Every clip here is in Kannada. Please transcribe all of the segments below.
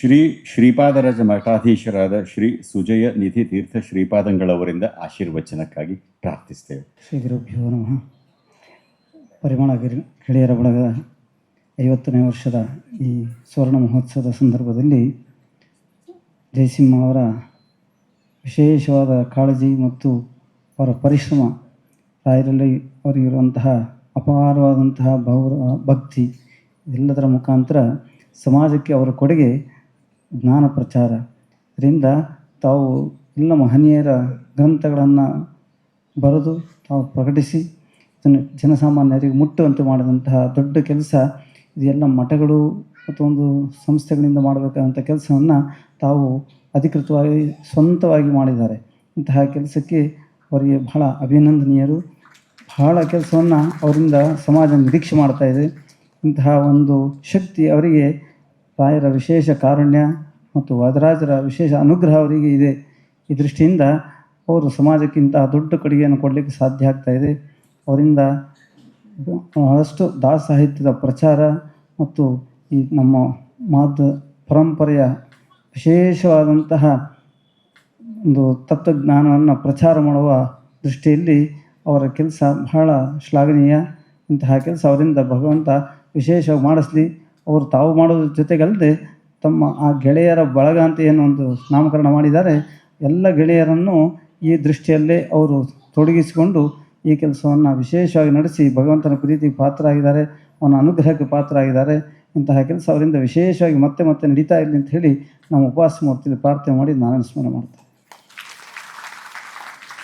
ಶ್ರೀ ಶ್ರೀಪಾದರಾಜ ಮಠಾಧೀಶರಾದ ಶ್ರೀ ಸುಜಯ ನಿಧಿ ತೀರ್ಥ ಶ್ರೀಪಾದಂಗಳವರಿಂದ ಆಶೀರ್ವಚನಕ್ಕಾಗಿ ಪ್ರಾರ್ಥಿಸ್ತೇವೆ. ಶ್ರೀ ಗುರುಭ್ಯೋ ನಮಃ. ಪರಿಮಳ ಗಿರಿ ಗೆಳೆಯರ ಬಳಗದ ಐವತ್ತನೇ ವರ್ಷದ ಈ ಸುವರ್ಣ ಮಹೋತ್ಸವದ ಸಂದರ್ಭದಲ್ಲಿ ಜಯಸಿಂಹ ಅವರ ವಿಶೇಷವಾದ ಕಾಳಜಿ ಮತ್ತು ಅವರ ಪರಿಶ್ರಮ, ರಾಯರಲ್ಲಿ ಅವರಿಗಿರುವಂತಹ ಅಪಾರವಾದಂತಹ ಭಾವ ಭಕ್ತಿ ಎಲ್ಲದರ ಮುಖಾಂತರ ಸಮಾಜಕ್ಕೆ ಅವರ ಕೊಡುಗೆ ಜ್ಞಾನ ಪ್ರಚಾರ. ಇದರಿಂದ ತಾವು ಎಲ್ಲ ಮಹನೀಯರ ಗ್ರಂಥಗಳನ್ನು ಬರೆದು ತಾವು ಪ್ರಕಟಿಸಿ ಇದನ್ನು ಜನಸಾಮಾನ್ಯರಿಗೆ ಮುಟ್ಟುವಂತೆ ಮಾಡಿದಂತಹ ದೊಡ್ಡ ಕೆಲಸ ಇದೆಲ್ಲ ಮಠಗಳು ಮತ್ತು ಒಂದು ಸಂಸ್ಥೆಗಳಿಂದ ಮಾಡಬೇಕಾದಂಥ ಕೆಲಸವನ್ನು ತಾವು ಅಧಿಕೃತವಾಗಿ ಸ್ವಂತವಾಗಿ ಮಾಡಿದ್ದಾರೆ. ಇಂತಹ ಕೆಲಸಕ್ಕೆ ಅವರಿಗೆ ಬಹಳ ಅಭಿನಂದನೀಯರು. ಬಹಳ ಕೆಲಸವನ್ನು ಅವರಿಂದ ಸಮಾಜ ನಿರೀಕ್ಷೆ ಮಾಡ್ತಾ ಇದೆ. ಇಂತಹ ಒಂದು ಶಕ್ತಿ ಅವರಿಗೆ ರಾಯರ ವಿಶೇಷ ಕಾರುಣ್ಯ ಮತ್ತು ವಾದರಾಜರ ವಿಶೇಷ ಅನುಗ್ರಹ ಅವರಿಗೆ ಇದೆ. ಈ ದೃಷ್ಟಿಯಿಂದ ಅವರು ಸಮಾಜಕ್ಕಿಂತ ದೊಡ್ಡ ಕೊಡುಗೆಯನ್ನು ಕೊಡಲಿಕ್ಕೆ ಸಾಧ್ಯ ಆಗ್ತಾ ಇದೆ. ಅವರಿಂದ ಬಹಳಷ್ಟು ದಾಸ ಸಾಹಿತ್ಯದ ಪ್ರಚಾರ ಮತ್ತು ಈ ನಮ್ಮ ಮಾದ ಪರಂಪರೆಯ ವಿಶೇಷವಾದಂತಹ ಒಂದು ತತ್ವಜ್ಞಾನವನ್ನು ಪ್ರಚಾರ ಮಾಡುವ ದೃಷ್ಟಿಯಲ್ಲಿ ಅವರ ಕೆಲಸ ಬಹಳ ಶ್ಲಾಘನೀಯ. ಇಂತಹ ಕೆಲಸ ಅವರಿಂದ ಭಗವಂತ ವಿಶೇಷವಾಗಿ ಮಾಡಿಸ್ಲಿ. ಅವರು ತಾವು ಮಾಡೋದ್ರ ಜೊತೆಗಲ್ಲದೆ ತಮ್ಮ ಆ ಗೆಳೆಯರ ಬಳಗ ಅಂತ ಏನು ಒಂದು ನಾಮಕರಣ ಮಾಡಿದ್ದಾರೆ, ಎಲ್ಲ ಗೆಳೆಯರನ್ನು ಈ ದೃಷ್ಟಿಯಲ್ಲೇ ಅವರು ತೊಡಗಿಸಿಕೊಂಡು ಈ ಕೆಲಸವನ್ನು ವಿಶೇಷವಾಗಿ ನಡೆಸಿ ಭಗವಂತನ ಪ್ರೀತಿಗೆ ಪಾತ್ರರಾಗಿದ್ದಾರೆ, ಅವನ ಅನುಗ್ರಹಕ್ಕೆ ಪಾತ್ರ ಆಗಿದ್ದಾರೆ ಇಂತಹ ಕೆಲಸ ಅವರಿಂದ ವಿಶೇಷವಾಗಿ ಮತ್ತೆ ಮತ್ತೆ ನಡೀತಾ ಇರಲಿ ಅಂತ ಹೇಳಿ ನಮ್ಮ ಉಪವಾಸ ಮೂರ್ತಿಯಲ್ಲಿ ಪ್ರಾರ್ಥನೆ ಮಾಡಿ ನಾನು ಸ್ಮರಣೆ ಮಾಡ್ತೇನೆ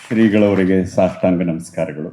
ಶ್ರೀಗಳವರಿಗೆ ಸಾಷ್ಟಾಂಗ ನಮಸ್ಕಾರಗಳು.